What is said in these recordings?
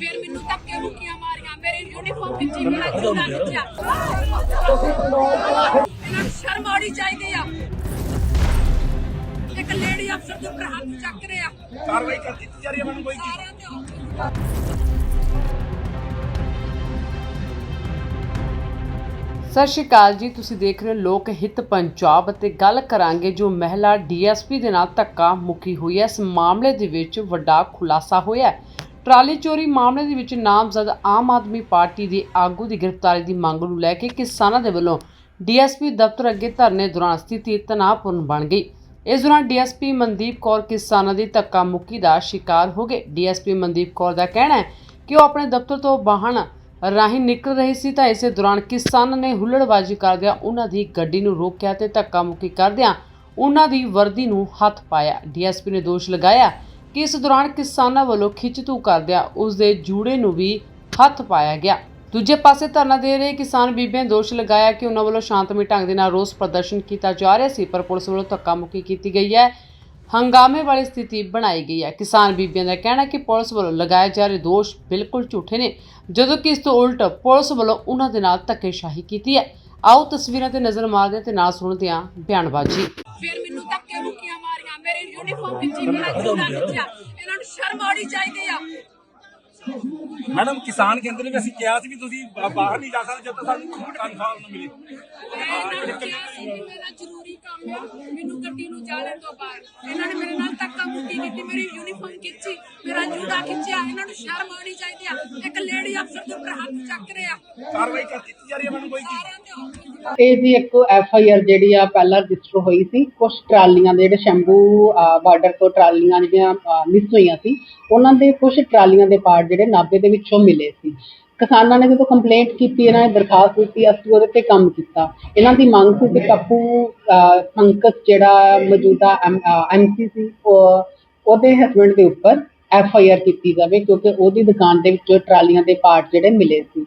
ਫਿਰ ਮੈਨੂੰ ਧੱਕੇ ਮੁੱਕੀਆਂ ਮਾਰੀਆਂ ਮੇਰੇ ਯੂਨੀਫਾਰਮ ਮੇਰਾ ਜੂੜਾ ਖਿੱਚਿਆ। ਇਹਨਾਂ ਨੂੰ ਸ਼ਰਮ ਆਉਣੀ ਚਾਹੀਦੀ ਆ। ਇੱਕ ਲੇਡੀ ਅਫਸਰ ਦੇ ਉੱਪਰ ਹੱਥ ਚੱਕ ਰਿਹਾ। ਕਾਰਵਾਈ ਕਰ ਦਿੱਤੀ ਜਾ ਰਹੀ ਹੈ ਮੈਨੂੰ ਕੋਈ ਸਾਰਿਆਂ ਸਤਿ ਸ਼੍ਰੀ ਅਕਾਲ ਜੀ ਤੁਸੀਂ ਦੇਖ ਰਹੇ ਹੋ ਲੋਕ ਹਿੱਤ ਪੰਜਾਬ ਅਤੇ ਗੱਲ ਕਰਾਂਗੇ ਜੋ ਮਹਿਲਾ ਡੀਐਸਪੀ ਦੇ ਨਾਲ ਧੱਕਾ ਮੁੱਕੀ ਹੋਈ ਹੈ। ਇਸ ਮਾਮਲੇ ਦੇ ਵਿੱਚ ਵੱਡਾ ਖੁਲਾਸਾ ਹੋਇਆ ਹੈ। ਟਰਾਲੀ ਚੋਰੀ ਮਾਮਲੇ ਦੇ ਵਿੱਚ ਨਾਮਜ਼ਦ ਆਮ ਆਦਮੀ ਪਾਰਟੀ ਦੇ ਆਗੂ ਦੀ ਗ੍ਰਿਫਤਾਰੀ ਦੀ ਮੰਗ ਨੂੰ ਲੈ ਕੇ ਕਿਸਾਨਾਂ ਦੇ ਵੱਲੋਂ ਡੀਐਸਪੀ ਦਫ਼ਤਰ ਅੱਗੇ ਧਰਨੇ ਦੌਰਾਨ ਸਥਿਤੀ ਤਣਾਅਪੂਰਨ ਬਣ ਗਈ। ਇਸ ਦੌਰਾਨ ਡੀਐਸਪੀ ਮਨਦੀਪ ਕੌਰ ਕਿਸਾਨਾਂ ਦੀ ਧੱਕਾ ਮੁੱਕੀ ਦਾ ਸ਼ਿਕਾਰ ਹੋ ਗਏ। ਡੀਐਸਪੀ ਮਨਦੀਪ ਕੌਰ ਦਾ ਕਹਿਣਾ ਹੈ ਕਿ ਉਹ ਆਪਣੇ ਦਫ਼ਤਰ ਤੋਂ ਵਾਹਨ ਰਾਹੀਂ ਨਿਕਲ ਰਹੀ ਸੀ ਤਾਂ ਇਸੇ ਦੌਰਾਨ ਕਿਸਾਨਾਂ ਨੇ ਹੁੱਲੜਬਾਜ਼ੀ ਕਰਦਿਆਂ ਉਹਨਾਂ ਦੀ ਗੱਡੀ ਨੂੰ ਰੋਕਿਆ ਤੇ ਧੱਕਾ ਮੁੱਕੀ ਕਰਦਿਆਂ ਉਹਨਾਂ ਦੀ ਵਰਦੀ ਨੂੰ ਹੱਥ ਪਾਇਆ। ਡੀਐਸਪੀ ਨੇ ਦੋਸ਼ ਲਗਾਇਆ ਕਿ ਇਸ ਦੌਰਾਨ ਕਿਸਾਨਾਂ ਵੱਲੋਂ ਖਿੱਚਤੂ ਕਰਦਿਆਂ ਉਸ ਦੇ ਜੂੜੇ ਨੂੰ ਵੀ ਹੱਥ ਪਾਇਆ ਗਿਆ। ਦੂਜੇ ਪਾਸੇ ਧਰਨਾ ਦੇ ਰਹੇ ਕਿਸਾਨ ਬੀਬੀਆਂ ਨੇ ਦੋਸ਼ ਲਗਾਇਆ ਕਿ ਉਹਨਾਂ ਵੱਲੋਂ ਸ਼ਾਂਤਮਈ ਢੰਗ ਦੇ ਨਾਲ ਰੋਸ ਪ੍ਰਦਰਸ਼ਨ ਕੀਤਾ ਜਾ ਰਿਹਾ ਸੀ, ਪਰ ਪੁਲਿਸ ਵੱਲੋਂ ਧੱਕਾ ਮੁੱਕੀ ਕੀਤੀ ਗਈ ਹੈ। ਹੰਗਾਮੇ ਵਾਲੀ ਸਥਿਤੀ ਬਣਾਈ ਗਈ ਹੈ। ਕਿਸਾਨ ਬੀਬੀਆਂ ਦਾ ਕਹਿਣਾ ਕਿ ਪੁਲਿਸ ਵੱਲੋਂ ਲਗਾਏ ਜਾ ਰਹੇ ਦੋਸ਼ ਬਿਲਕੁਲ ਝੂਠੇ ਨੇ, ਜਦੋਂ ਕਿ ਇਸ ਤੋਂ ਉਲਟ ਪੁਲਿਸ ਵੱਲੋਂ ਉਹਨਾਂ ਦੇ ਨਾਲ ਧੱਕੇਸ਼ਾਹੀ ਕੀਤੀ ਹੈ। ਆਓ ਤਸਵੀਰਾਂ ਤੇ ਨਜ਼ਰ ਮਾਰਦੇ ਹਾਂ ਤੇ ਨਾਲ ਸੁਣਦੇ ਹਾਂ ਬਿਆਨਬਾਜ਼ੀ। ਯੂਨੀਫਾਰਮ ਖਿੱਚੀ ਮੇਰਾ ਜੂੜਾ ਖਿੱਚਿਆ। ਇਹਨਾਂ ਨੂੰ ਸ਼ਰਮ ਆਉਣੀ ਚਾਹੀਦੀ ਆ। ਮੈਡਮ ਕਿਸਾਨ ਕੇਂਦਰ ਵਿੱਚ ਅਸੀਂ ਕਿਹਾ ਸੀ ਵੀ ਤੁਸੀਂ ਬਾਹਰ ਨਹੀਂ ਜਾ ਸਕਦੇ ਜਦ ਤੱਕ ਸਾਨੂੰ ਕਨਫਰਮ ਨਾ ਮਿਲੇ। ਮੈਂ ਇਹਨਾਂ ਨੂੰ ਕਿਹਾ ਸੀ ਕਿ ਮੇਰਾ ਜ਼ਰੂਰੀ ਕੰਮ ਆ ਮੈਨੂੰ ਗੱਡੀ ਨੂੰ ਜਾਣ ਤੋਂ ਬਾਹਰ ਇਹਨਾਂ ਨੇ ਮੇਰੇ ਨਾਲ ਧੱਕਾ ਮੁੱਕੀ ਕੀਤੀ ਮੇਰੀ ਯੂਨੀਫਾਰਮ ਖਿੱਚੀ ਮੇਰਾ ਜੂੜਾ ਖਿੱਚਿਆ ਇਹਨਾਂ ਨੂੰ ਸ਼ਰਮ ਆਉਣੀ ਚਾਹੀਦੀ ਆ। ਇੱਕ ਲੇਡੀ ਅਫਸਰ ਦੇ ਉੱਪਰ ਹੱਥ ਚੱਕ ਰਿਹਾ ਕਾਰਵਾਈ ਕਰ ਦਿੱਤੀ ਜਾ ਰਹੀ ਹੈ ਮੈਨੂੰ ਕੋਈ ਇਹ ਜੀ ਇੱਕ ਐਫ ਆਈ ਆਰ ਜਿਹੜੀ ਆ ਪਹਿਲਾਂ ਰਜਿਸਟਰ ਹੋਈ ਸੀ ਕੁਝ ਟਰਾਲੀਆਂ ਦੇ ਜਿਹੜੇ ਸ਼ੰਭੂ ਬਾਰਡਰ ਤੋਂ ਟਰਾਲੀਆਂ ਜਿਹੜੀਆਂ ਮਿਸ ਹੋਈਆਂ ਸੀ ਉਹਨਾਂ ਦੇ ਕੁਝ ਟਰਾਲੀਆਂ ਦੇ ਪਾਰਟ ਜਿਹੜੇ ਨਾਭੇ ਦੇ ਵਿੱਚੋਂ ਮਿਲੇ ਸੀ। ਕਿਸਾਨਾਂ ਨੇ ਜਦੋਂ ਕੰਪਲੇਂਟ ਕੀਤੀ ਇਹਨਾਂ ਨੇ ਦਰਖਾਸਤ ਦਿੱਤੀ ਅਸੀਂ ਉਹਦੇ ਤੇ ਕੰਮ ਕੀਤਾ। ਇਹਨਾਂ ਦੀ ਮੰਗ ਸੀ ਕਿ ਪੱਪੂ ਅਹ, ਜਿਹੜਾ ਮੌਜੂਦਾ ਐਮਸੀ ਸੀ ਉਹ- ਉਹਦੇ ਹਸਬੰਡ ਦੇ ਉੱਪਰ ਐਫ ਆਈ ਆਰ ਕੀਤੀ ਜਾਵੇ ਕਿਉਂਕਿ ਉਹਦੀ ਦੁਕਾਨ ਦੇ ਵਿੱਚੋਂ ਟਰਾਲੀਆਂ ਦੇ ਪਾਰਟ ਜਿਹੜੇ ਮਿਲੇ ਸੀ।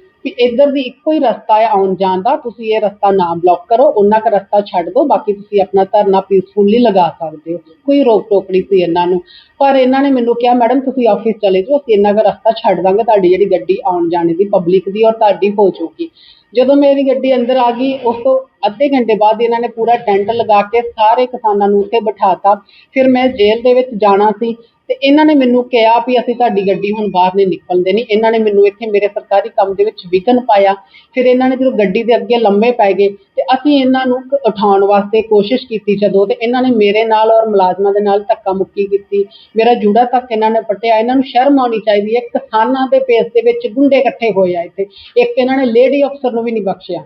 ਵੀ ਇੱਧਰ ਦੀ ਇੱਕੋ ਹੀ ਰਸਤਾ ਹੈ ਆਉਣ ਜਾਣ ਦਾ, ਤੁਸੀਂ ਇਹ ਰਸਤਾ ਨਾ ਬਲੌਕ ਕਰੋ, ਉਹਨਾਂ ਦਾ ਰਸਤਾ ਛੱਡ ਦਿਓ, ਬਾਕੀ ਤੁਸੀਂ ਆਪਣਾ ਧਰਨਾ ਪੀਸਫੁਲੀ ਲਗਾ ਸਕਦੇ ਹੋ। ਕੋਈ ਰੋਕ ਟੋਕ ਨਹੀਂ ਸੀ ਇਹਨਾਂ ਨੂੰ। ਪਰ ਇਹਨਾਂ ਨੇ ਮੈਨੂੰ ਕਿਹਾ, ਮੈਡਮ, ਤੁਸੀਂ ਆਫਿਸ ਚਲੇ ਜਾਓ, ਅਸੀਂ ਇਹਨਾਂ ਦਾ ਰਸਤਾ ਛੱਡ ਦਾਂਗੇ, ਤੁਹਾਡੀ ਜਿਹੜੀ ਗੱਡੀ ਆਉਣ ਜਾਣੇ ਦੀ ਪਬਲਿਕ ਦੀ ਔਰ ਤੁਹਾਡੀ ਹੋ ਜਾਊਗੀ। ਜਦੋਂ ਮੇਰੀ ਗੱਡੀ ਅੰਦਰ ਆ ਗਈ, ਉਸ ਤੋਂ ਅੱਧੇ ਘੰਟੇ ਬਾਅਦ ਇਹਨਾਂ ਨੇ ਪੂਰਾ ਟੈਂਟ ਲਗਾ ਕੇ ਸਾਰੇ ਕਿਸਾਨਾਂ ਨੂੰ ਉੱਥੇ ਬਿਠਾਤਾ। ਫਿਰ ਮੈਂ ਜੇਲ੍ਹ ਦੇ ਵਿੱਚ ਜਾਣਾ ਸੀ ਤੇ ਇਹਨਾਂ ਨੇ ਮੈਨੂੰ ਕਿਹਾ ਵੀ ਅਸੀਂ ਤੁਹਾਡੀ ਗੱਡੀ ਹੁਣ ਬਾਹਰ ਨਹੀਂ ਨਿਕਲਣ ਦੇਣੀ ਇਹਨਾਂ ਨੇ ਮੈਨੂੰ ਇੱਥੇ ਮੇਰੇ ਸਰਕਾਰੀ ਕੰਮ ਦੇ ਵਿੱਚ ਵਿਘਨ ਪਾਇਆ। ਫਿਰ ਇਹਨਾਂ ਨੇ ਜਦੋਂ ਗੱਡੀ ਦੇ ਅੱਗੇ ਲੰਮੇ ਪੈ ਗਏ ਤੇ ਅਸੀਂ ਇਹਨਾਂ ਨੂੰ ਉਠਾਉਣ ਵਾਸਤੇ ਕੋਸ਼ਿਸ਼ ਕੀਤੀ ਜਦੋਂ ਤੇ ਇਹਨਾਂ ਨੇ ਮੇਰੇ ਨਾਲ ਔਰ ਮੁਲਾਜ਼ਮਾਂ ਦੇ ਨਾਲ ਧੱਕਾ ਮੁੱਕੀ ਕੀਤੀ। ਮੇਰਾ ਜੂੜਾ ਤੱਕ ਇਹਨਾਂ ਨੇ ਪਟਿਆ। ਇਹਨਾਂ ਨੂੰ ਸ਼ਰਮ ਆਉਣੀ ਚਾਹੀਦੀ ਹੈ। ਕਿਸਾਨਾਂ ਦੇ ਪੇਸ ਦੇ ਵਿੱਚ ਗੁੰਡੇ ਇਕੱਠੇ ਹੋਏ ਆ ਇੱਥੇ। ਇੱਕ ਇਹਨਾਂ ਨੇ ਲੇਡੀ ਅਫਸਰ ਨੂੰ ਵੀ ਨਹੀਂ ਬਖਸ਼ਿਆ।